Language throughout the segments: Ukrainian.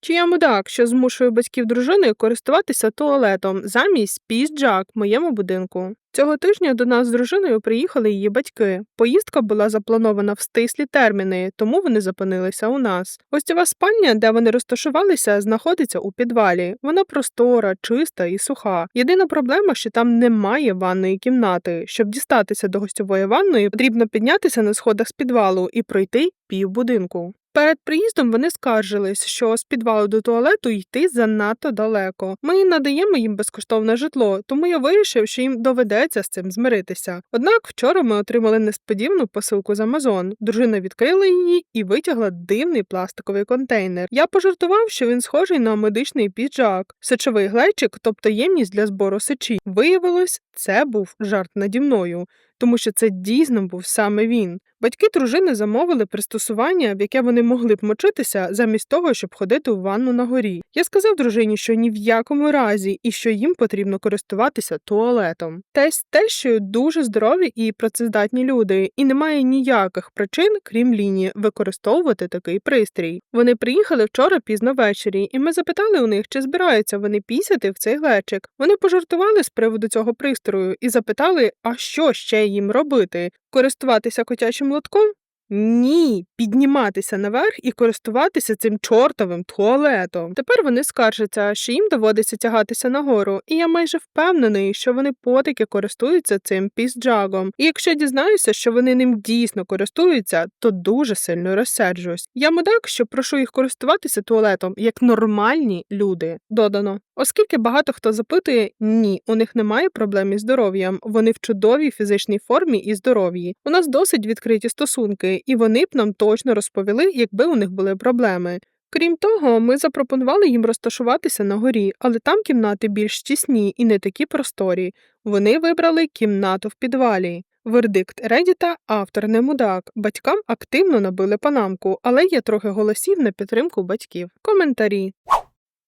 Чи я мудак, що змушує батьків дружини користуватися туалетом замість пізджак в моєму будинку? Цього тижня до нас з дружиною приїхали її батьки. Поїздка була запланована в стислі терміни, тому вони зупинилися у нас. Гостьова спальня, де вони розташувалися, знаходиться у підвалі. Вона простора, чиста і суха. Єдина проблема, що там немає ванної кімнати. Щоб дістатися до гостьової ванної, потрібно піднятися на сходах з підвалу і пройти пів будинку. Перед приїздом вони скаржились, що з підвалу до туалету йти занадто далеко. Ми надаємо їм безкоштовне житло, тому я вирішив, що їм доведеться з цим змиритися. Однак вчора ми отримали несподівану посилку з Амазон. Дружина відкрила її і витягла дивний пластиковий контейнер. Я пожартував, що він схожий на медичний піджак, сечовий глечик, тобто ємність для збору сечі. Виявилось, це був жарт наді мною. Тому що це дійсно був саме він. Батьки дружини замовили пристосування, в яке вони могли б мочитися, замість того, щоб ходити у ванну на горі. Я сказав дружині, що ні в якому разі і що їм потрібно користуватися туалетом. Тесть тещою дуже здорові і працездатні люди, і немає ніяких причин, крім лінії, використовувати такий пристрій. Вони приїхали вчора пізно ввечері, і ми запитали у них, чи збираються вони пісяти в цей глечик. Вони пожартували з приводу цього пристрою і запитали, а що ще їм робити? Користуватися котячим лотком? Ні, підніматися наверх і користуватися цим чортовим туалетом. Тепер вони скаржаться, що їм доводиться тягатися нагору, і я майже впевнений, що вони потики користуються цим пізджагом. І якщо дізнаюся, що вони ним дійсно користуються, то дуже сильно розсерджусь. Я мудак, що прошу їх користуватися туалетом як нормальні люди. Додано. Оскільки багато хто запитує, ні, у них немає проблем із здоров'ям, вони в чудовій фізичній формі і здоров'ї. У нас досить відкриті стосунки, і вони б нам точно розповіли, якби у них були проблеми. Крім того, ми запропонували їм розташуватися на горі, але там кімнати більш тісні і не такі просторі. Вони вибрали кімнату в підвалі. Вердикт Редіта автор не мудак. Батькам активно набили панамку, але є трохи голосів на підтримку батьків. Коментарі.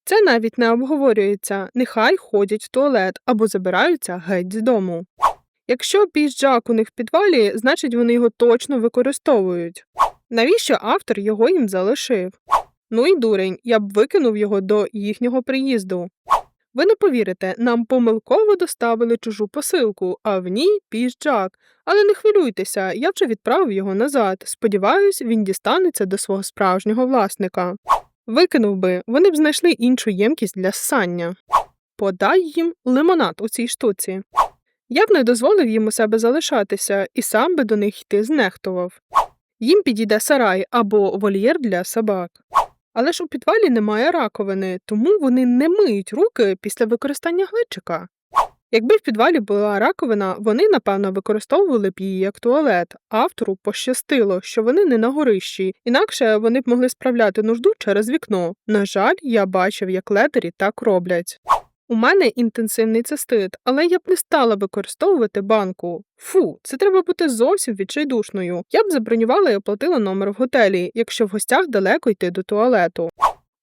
Це навіть не обговорюється, нехай ходять в туалет або забираються геть з дому. Якщо піжджак у них в підвалі, значить вони його точно використовують. Навіщо автор його їм залишив? Ну і дурень, я б викинув його до їхнього приїзду. Ви не повірите, нам помилково доставили чужу посилку, а в ній піжджак. Але не хвилюйтеся, я вже відправив його назад. Сподіваюсь, він дістанеться до свого справжнього власника. Викинув би, вони б знайшли іншу ємкість для ссання. Подай їм лимонад у цій штуці. Я б не дозволив їм у себе залишатися і сам би до них йти знехтував. Їм підійде сарай або вольєр для собак. Але ж у підвалі немає раковини, тому вони не миють руки після використання глечика. Якби в підвалі була раковина, вони, напевно, використовували б її як туалет. Автору пощастило, що вони не на горищі, інакше вони б могли справляти нужду через вікно. На жаль, я бачив, як летері так роблять. У мене інтенсивний цистит, але я б не стала використовувати банку. Фу, це треба бути зовсім відчайдушною. Я б забронювала і оплатила номер в готелі, якщо в гостях далеко йти до туалету.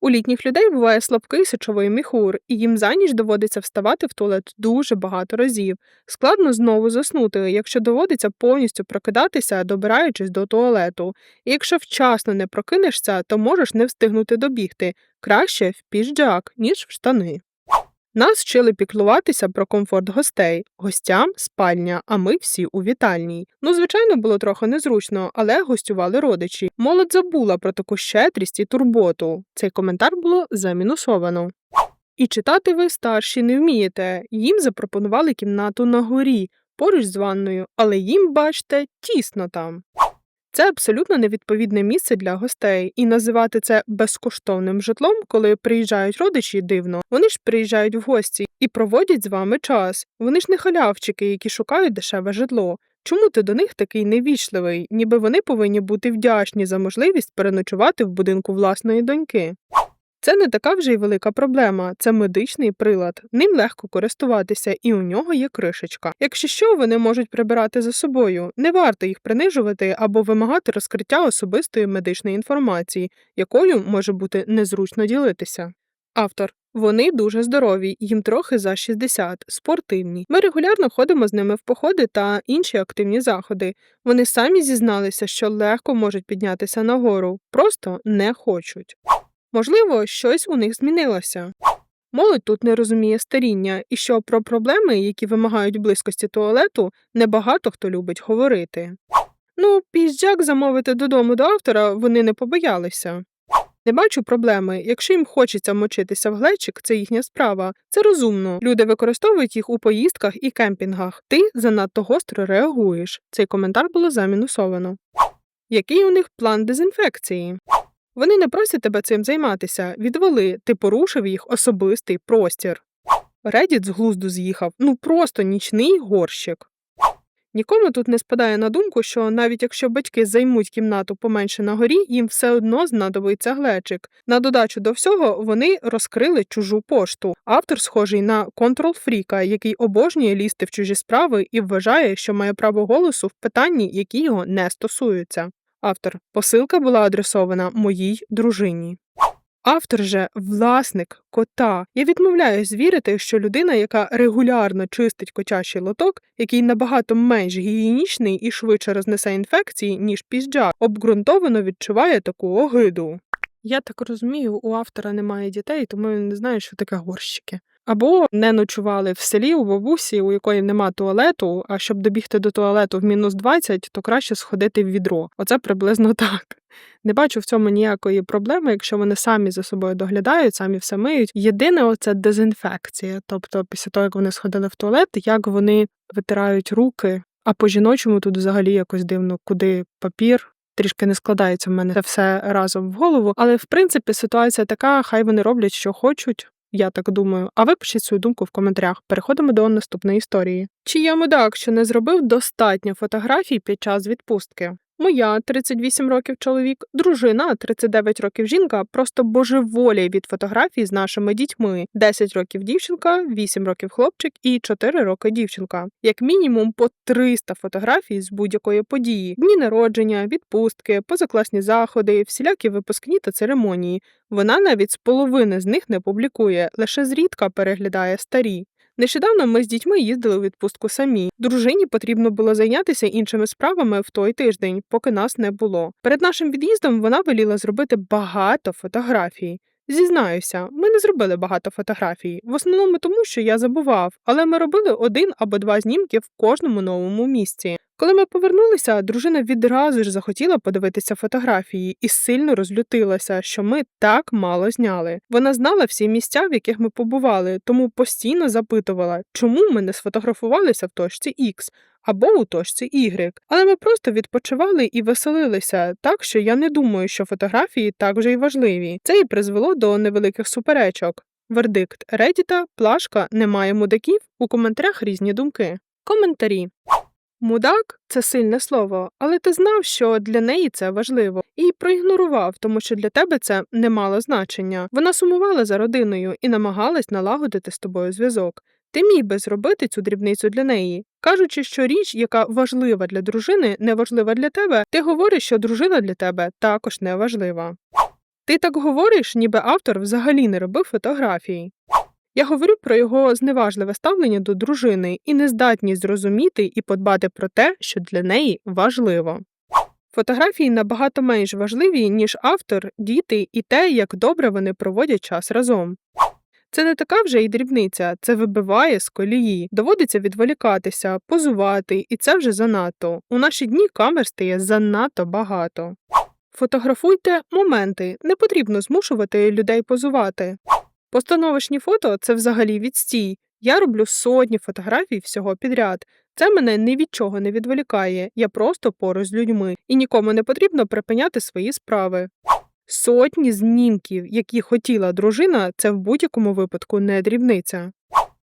У літніх людей буває слабкий сечовий міхур, і їм за ніч доводиться вставати в туалет дуже багато разів. Складно знову заснути, якщо доводиться повністю прокидатися, добираючись до туалету. І якщо вчасно не прокинешся, то можеш не встигнути добігти. Краще в піжджак, ніж в штани. Нас вчили піклуватися про комфорт гостей, гостям спальня, а ми всі у вітальній. Ну, звичайно, було трохи незручно, але гостювали родичі. Молодь забула про таку щедрість і турботу. Цей коментар було замінусовано. І читати ви старші не вмієте. Їм запропонували кімнату на горі, поруч з ванною, але їм, бачте, тісно там. Це абсолютно невідповідне місце для гостей, і називати це безкоштовним житлом, коли приїжджають родичі, дивно. Вони ж приїжджають в гості і проводять з вами час. Вони ж не халявчики, які шукають дешеве житло. Чому ти до них такий невічливий, ніби вони повинні бути вдячні за можливість переночувати в будинку власної доньки? Це не така вже й велика проблема, це медичний прилад. Ним легко користуватися, і у нього є кришечка. Якщо що, вони можуть прибирати за собою. Не варто їх принижувати або вимагати розкриття особистої медичної інформації, якою може бути незручно ділитися. Автор вони дуже здорові, їм трохи за 60, спортивні. Ми регулярно ходимо з ними в походи та інші активні заходи. Вони самі зізналися, що легко можуть піднятися нагору, просто не хочуть. Можливо, щось у них змінилося. Молодь тут не розуміє старіння, і що про проблеми, які вимагають близькості туалету, небагато хто любить говорити. Ну, піздяк замовити додому до автора вони не побоялися. Не бачу проблеми. Якщо їм хочеться мочитися в глечик, це їхня справа. Це розумно. Люди використовують їх у поїздках і кемпінгах. Ти занадто гостро реагуєш. Цей коментар було замінусовано. Який у них план дезінфекції? Вони не просять тебе цим займатися. Відвали, ти порушив їх особистий простір. Редіт з глузду з'їхав. Ну просто нічний горщик. Нікому тут не спадає на думку, що навіть якщо батьки займуть кімнату поменше на горі, їм все одно знадобиться глечик. На додачу до всього вони розкрили чужу пошту. Автор схожий на контрол-фріка, який обожнює лізти в чужі справи і вважає, що має право голосу в питанні, які його не стосуються. Автор посилка була адресована моїй дружині. Автор же власник кота. Я відмовляюсь вірити, що людина, яка регулярно чистить котячий лоток, який набагато менш гігієнічний і швидше рознесе інфекції, ніж пізджак, обґрунтовано відчуває таку огиду. Я так розумію, у автора немає дітей, тому він не знає, що таке горщики. Або не ночували в селі у бабусі, у якої нема туалету, а щоб добігти до туалету в мінус 20, то краще сходити в відро. Оце приблизно так. Не бачу в цьому ніякої проблеми, якщо вони самі за собою доглядають, самі все миють. Єдине, оце дезінфекція. Тобто, після того, як вони сходили в туалет, як вони витирають руки. А по жіночому тут взагалі якось дивно, куди папір. Трішки не складається в мене це все разом в голову, але в принципі ситуація така, хай вони роблять, що хочуть. Я так думаю. А ви пишіть свою думку в коментарях. Переходимо до наступної історії. Чи я мудак, що не зробив достатньо фотографій під час відпустки? Моя 38 років чоловік, дружина 39 років жінка, просто божеволіє від фотографій з нашими дітьми: 10 років дівчинка, 8 років хлопчик і 4 роки дівчинка. Як мінімум по 300 фотографій з будь-якої події: дні народження, відпустки, позакласні заходи, всілякі випускні та церемонії. Вона навіть з половини з них не публікує, лише зрідка переглядає старі. Нещодавно ми з дітьми їздили у відпустку самі. Дружині потрібно було зайнятися іншими справами в той тиждень, поки нас не було. Перед нашим від'їздом вона веліла зробити багато фотографій. Зізнаюся, ми не зробили багато фотографій, в основному тому, що я забував, але ми робили один або два знімки в кожному новому місці. Коли ми повернулися, дружина відразу ж захотіла подивитися фотографії і сильно розлютилася, що ми так мало зняли. Вона знала всі місця, в яких ми побували, тому постійно запитувала, чому ми не сфотографувалися в точці X або у точці Y. Але ми просто відпочивали і веселилися, так що я не думаю, що фотографії так же й важливі. Це і призвело до невеликих суперечок. Вердикт Редіта, плашка, немає мудаків. У коментарях різні думки. Коментарі. Мудак це сильне слово, але ти знав, що для неї це важливо, і проігнорував, тому що для тебе це не мало значення. Вона сумувала за родиною і намагалась налагодити з тобою зв'язок. Ти міг би зробити цю дрібницю для неї. Кажучи, що річ, яка важлива для дружини, не важлива для тебе, ти говориш, що дружина для тебе також не важлива. Ти так говориш, ніби автор взагалі не робив фотографій. Я говорю про його зневажливе ставлення до дружини і нездатність зрозуміти і подбати про те, що для неї важливо. Фотографії набагато менш важливі, ніж автор, діти і те, як добре вони проводять час разом. Це не така вже й дрібниця, це вибиває з колії, доводиться відволікатися, позувати, і це вже занадто. У наші дні камер стає занадто багато. Фотографуйте моменти, не потрібно змушувати людей позувати. Постановочні фото це взагалі відстій. Я роблю сотні фотографій всього підряд. Це мене ні від чого не відволікає, я просто поруч з людьми, і нікому не потрібно припиняти свої справи. Сотні знімків, які хотіла дружина, це в будь-якому випадку не дрібниця.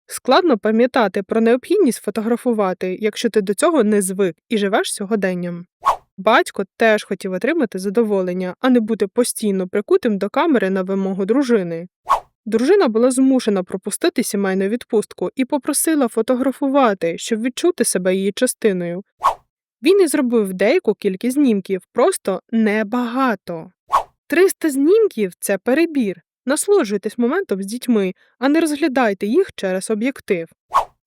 Складно пам'ятати про необхідність фотографувати, якщо ти до цього не звик і живеш сьогоденням. Батько теж хотів отримати задоволення, а не бути постійно прикутим до камери на вимогу дружини. Дружина була змушена пропустити сімейну відпустку і попросила фотографувати, щоб відчути себе її частиною. Він і зробив деяку кількість знімків, просто небагато. 300 знімків це перебір. Насолоджуйтесь моментом з дітьми, а не розглядайте їх через об'єктив.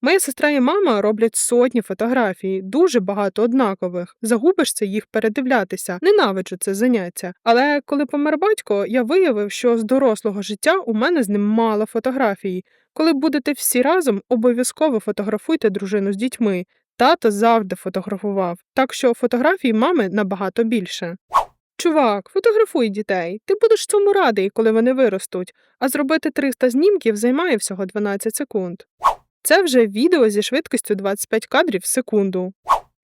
Моя сестра і мама роблять сотні фотографій, дуже багато однакових. Загубишся їх передивлятися. Ненавиджу це заняття. Але коли помер батько, я виявив, що з дорослого життя у мене з ним мало фотографій. Коли будете всі разом, обов'язково фотографуйте дружину з дітьми. Тато завжди фотографував, так що фотографій мами набагато більше. Чувак, фотографуй дітей. Ти будеш цьому радий, коли вони виростуть, а зробити 300 знімків займає всього 12 секунд. Це вже відео зі швидкістю 25 кадрів в секунду.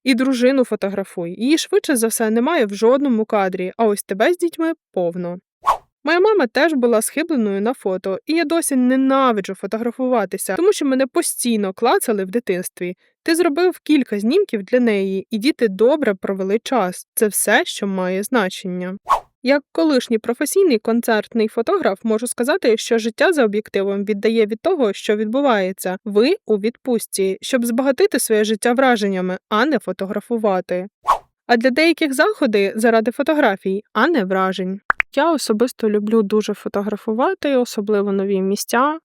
І дружину фотографуй. Її швидше за все немає в жодному кадрі, а ось тебе з дітьми повно. Моя мама теж була схибленою на фото, і я досі ненавиджу фотографуватися, тому що мене постійно клацали в дитинстві. Ти зробив кілька знімків для неї, і діти добре провели час. Це все, що має значення. Як колишній професійний концертний фотограф можу сказати, що життя за об'єктивом віддає від того, що відбувається. Ви у відпустці, щоб збагатити своє життя враженнями, а не фотографувати. А для деяких заходи заради фотографій, а не вражень. Я особисто люблю дуже фотографувати, особливо нові місця,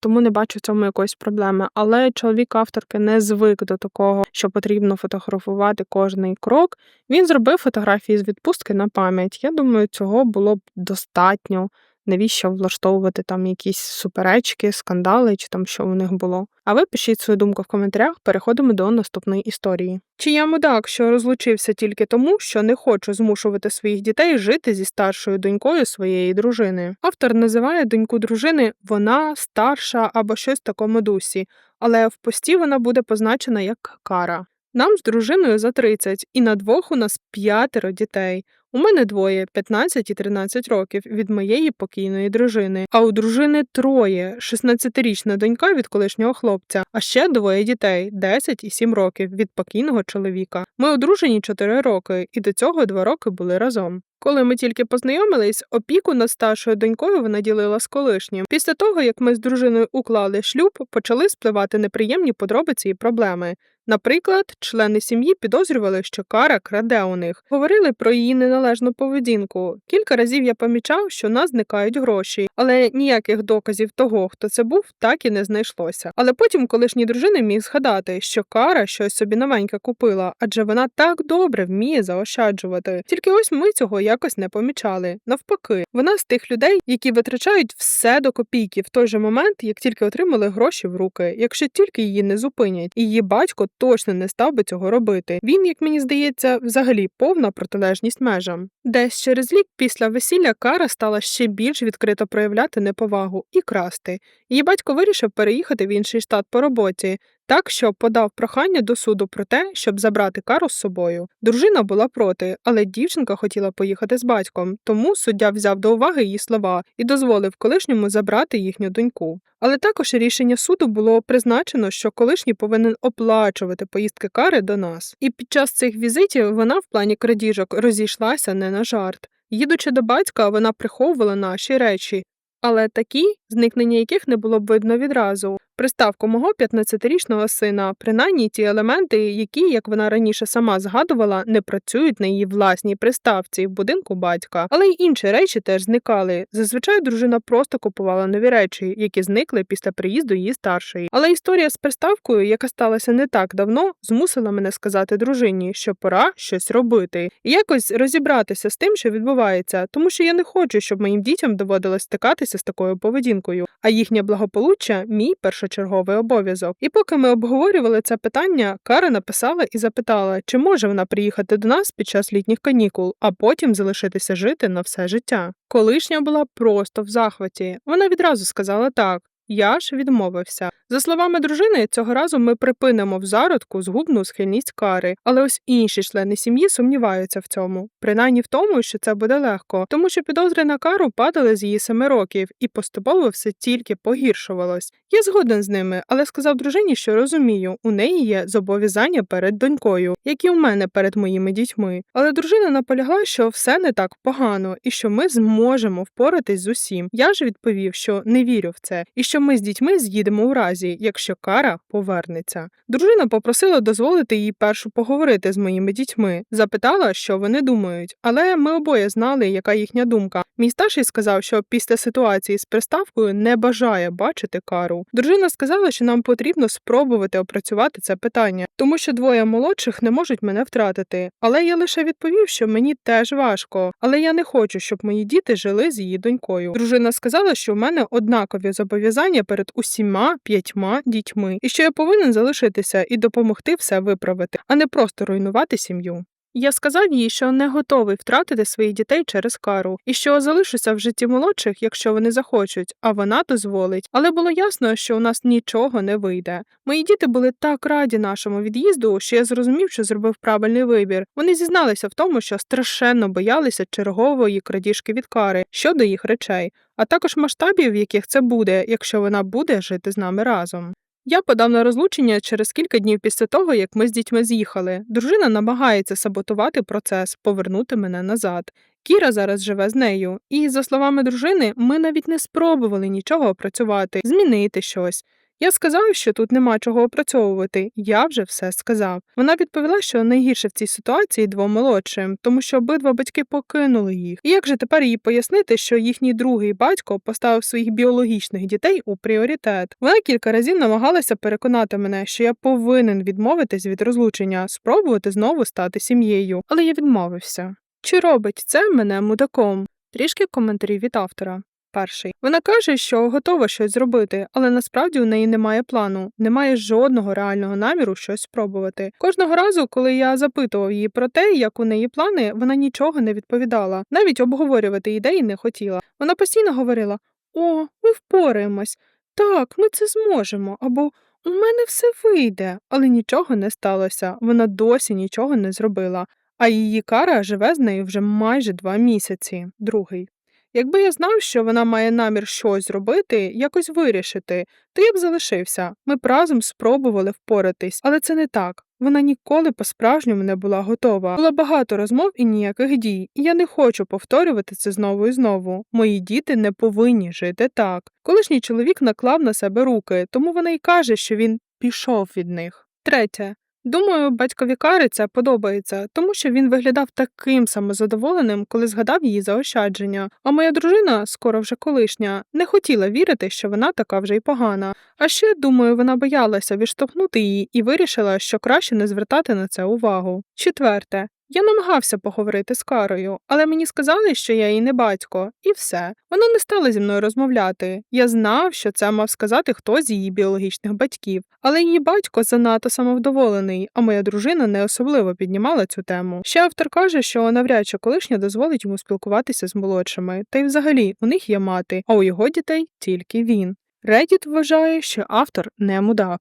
тому не бачу в цьому якоїсь проблеми. Але чоловік авторки не звик до такого, що потрібно фотографувати кожний крок. Він зробив фотографії з відпустки на пам'ять. Я думаю, цього було б достатньо. Навіщо влаштовувати там якісь суперечки, скандали чи там що у них було? А ви пишіть свою думку в коментарях, переходимо до наступної історії. Чи я мудак, що розлучився тільки тому, що не хочу змушувати своїх дітей жити зі старшою донькою своєї дружини? Автор називає доньку дружини вона старша або щось в такому дусі, але в пості вона буде позначена як кара. Нам з дружиною за 30, і на двох у нас п'ятеро дітей. У мене двоє 15 і 13 років від моєї покійної дружини, а у дружини троє 16-річна донька від колишнього хлопця, а ще двоє дітей 10 і 7 років від покійного чоловіка. Ми одружені 4 роки, і до цього 2 роки були разом. Коли ми тільки познайомились, опіку над старшою донькою вона ділила з колишнім. Після того, як ми з дружиною уклали шлюб, почали спливати неприємні подробиці і проблеми. Наприклад, члени сім'ї підозрювали, що кара краде у них, говорили про її неналежну поведінку. Кілька разів я помічав, що нас зникають гроші, але ніяких доказів того, хто це був, так і не знайшлося. Але потім колишній дружини міг згадати, що кара щось собі новеньке купила, адже вона так добре вміє заощаджувати. Тільки ось ми цього якось не помічали. Навпаки, вона з тих людей, які витрачають все до копійки в той же момент, як тільки отримали гроші в руки, якщо тільки її не зупинять, і її батько точно не став би цього робити. Він, як мені здається, взагалі повна протилежність межам. Десь через рік після весілля Кара стала ще більш відкрито проявляти неповагу і красти. Її батько вирішив переїхати в інший штат по роботі. Так, що подав прохання до суду про те, щоб забрати кару з собою. Дружина була проти, але дівчинка хотіла поїхати з батьком, тому суддя взяв до уваги її слова і дозволив колишньому забрати їхню доньку. Але також рішення суду було призначено, що колишній повинен оплачувати поїздки кари до нас. І під час цих візитів вона в плані крадіжок розійшлася не на жарт. Їдучи до батька, вона приховувала наші речі, але такі, зникнення яких не було б видно відразу. Приставку мого 15-річного сина, принаймні ті елементи, які, як вона раніше сама згадувала, не працюють на її власній приставці в будинку батька, але й інші речі теж зникали. Зазвичай дружина просто купувала нові речі, які зникли після приїзду її старшої. Але історія з приставкою, яка сталася не так давно, змусила мене сказати дружині, що пора щось робити, і якось розібратися з тим, що відбувається, тому що я не хочу, щоб моїм дітям доводилось стикатися з такою поведінкою, а їхнє благополуччя мій першочерговий обов'язок. І поки ми обговорювали це питання, Кара написала і запитала, чи може вона приїхати до нас під час літніх канікул, а потім залишитися жити на все життя. Колишня була просто в захваті. Вона відразу сказала так. Я ж відмовився. За словами дружини, цього разу ми припинимо в зародку згубну схильність кари, але ось інші члени сім'ї сумніваються в цьому, принаймні в тому, що це буде легко, тому що підозри на кару падали з її семи років, і поступово все тільки погіршувалось. Я згоден з ними, але сказав дружині, що розумію, у неї є зобов'язання перед донькою, як і у мене перед моїми дітьми. Але дружина наполягла, що все не так погано, і що ми зможемо впоратись з усім. Я ж відповів, що не вірю в це, і що ми з дітьми з'їдемо у разі, якщо кара повернеться. Дружина попросила дозволити їй першу поговорити з моїми дітьми, запитала, що вони думають, але ми обоє знали, яка їхня думка. Мій старший сказав, що після ситуації з приставкою не бажає бачити кару. Дружина сказала, що нам потрібно спробувати опрацювати це питання, тому що двоє молодших не можуть мене втратити. Але я лише відповів, що мені теж важко, але я не хочу, щоб мої діти жили з її донькою. Дружина сказала, що в мене однакові зобов'язання перед усіма п'ятьма дітьми, і що я повинен залишитися і допомогти все виправити, а не просто руйнувати сім'ю. Я сказав їй, що не готовий втратити своїх дітей через кару, і що залишуся в житті молодших, якщо вони захочуть, а вона дозволить. Але було ясно, що у нас нічого не вийде. Мої діти були так раді нашому від'їзду, що я зрозумів, що зробив правильний вибір. Вони зізналися в тому, що страшенно боялися чергової крадіжки від кари щодо їх речей, а також масштабів, в яких це буде, якщо вона буде жити з нами разом. Я подав на розлучення через кілька днів після того, як ми з дітьми з'їхали. Дружина намагається саботувати процес, повернути мене назад. Кіра зараз живе з нею, і, за словами дружини, ми навіть не спробували нічого опрацювати, змінити щось. Я сказав, що тут нема чого опрацьовувати, я вже все сказав. Вона відповіла, що найгірше в цій ситуації двом молодшим, тому що обидва батьки покинули їх. І як же тепер їй пояснити, що їхній другий батько поставив своїх біологічних дітей у пріоритет? Вона кілька разів намагалася переконати мене, що я повинен відмовитись від розлучення, спробувати знову стати сім'єю, але я відмовився. Чи робить це мене мудаком? Трішки коментарів від автора. Перший вона каже, що готова щось зробити, але насправді у неї немає плану, немає жодного реального наміру щось спробувати. Кожного разу, коли я запитував її про те, як у неї плани, вона нічого не відповідала, навіть обговорювати ідеї не хотіла. Вона постійно говорила: О, ми впораємось, так, ми це зможемо. або у мене все вийде, але нічого не сталося. Вона досі нічого не зробила. А її кара живе з нею вже майже два місяці. Другий. Якби я знав, що вона має намір щось зробити, якось вирішити, то я б залишився. Ми б разом спробували впоратись, але це не так. Вона ніколи по-справжньому не була готова. Було багато розмов і ніяких дій, і я не хочу повторювати це знову і знову. Мої діти не повинні жити так. Колишній чоловік наклав на себе руки, тому вона й каже, що він пішов від них. Третє. Думаю, батькові Кари це подобається, тому що він виглядав таким самозадоволеним, коли згадав її заощадження. А моя дружина, скоро вже колишня, не хотіла вірити, що вона така вже й погана. А ще, думаю, вона боялася відштовхнути її і вирішила, що краще не звертати на це увагу. Четверте. Я намагався поговорити з Карою, але мені сказали, що я їй не батько, і все. Вона не стала зі мною розмовляти. Я знав, що це мав сказати хтось з її біологічних батьків, але її батько занадто самовдоволений, а моя дружина не особливо піднімала цю тему. Ще автор каже, що навряд чи колишня дозволить йому спілкуватися з молодшими, та й взагалі у них є мати, а у його дітей тільки він. Reddit вважає, що автор не мудак.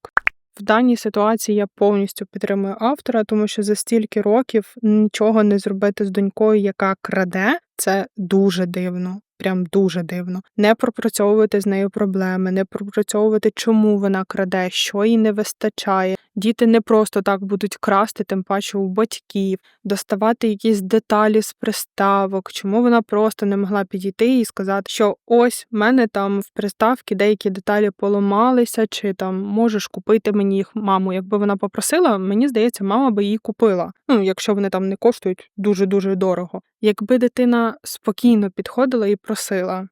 В даній ситуації я повністю підтримую автора, тому що за стільки років нічого не зробити з донькою, яка краде, це дуже дивно. Прям дуже дивно. Не пропрацьовувати з нею проблеми, не пропрацьовувати, чому вона краде, що їй не вистачає. Діти не просто так будуть красти, тим паче у батьків, доставати якісь деталі з приставок, чому вона просто не могла підійти і сказати, що ось в мене там в приставці деякі деталі поламалися, чи там можеш купити мені їх маму. Якби вона попросила, мені здається, мама би її купила. Ну, якщо вони там не коштують дуже дуже дорого. Якби дитина спокійно підходила і просила.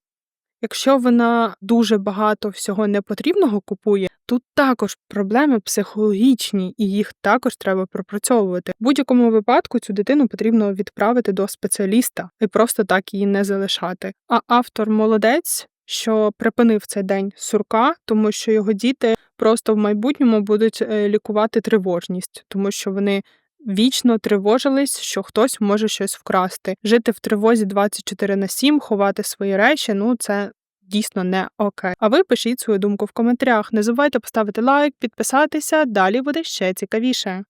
Якщо вона дуже багато всього непотрібного купує, тут також проблеми психологічні, і їх також треба пропрацьовувати. В будь-якому випадку цю дитину потрібно відправити до спеціаліста і просто так її не залишати. А автор молодець, що припинив цей день сурка, тому що його діти просто в майбутньому будуть е, лікувати тривожність, тому що вони вічно тривожились, що хтось може щось вкрасти. Жити в тривозі 24 на 7, ховати свої речі, ну це. Дійсно не окей. А ви пишіть свою думку в коментарях. Не забувайте поставити лайк, підписатися, далі буде ще цікавіше.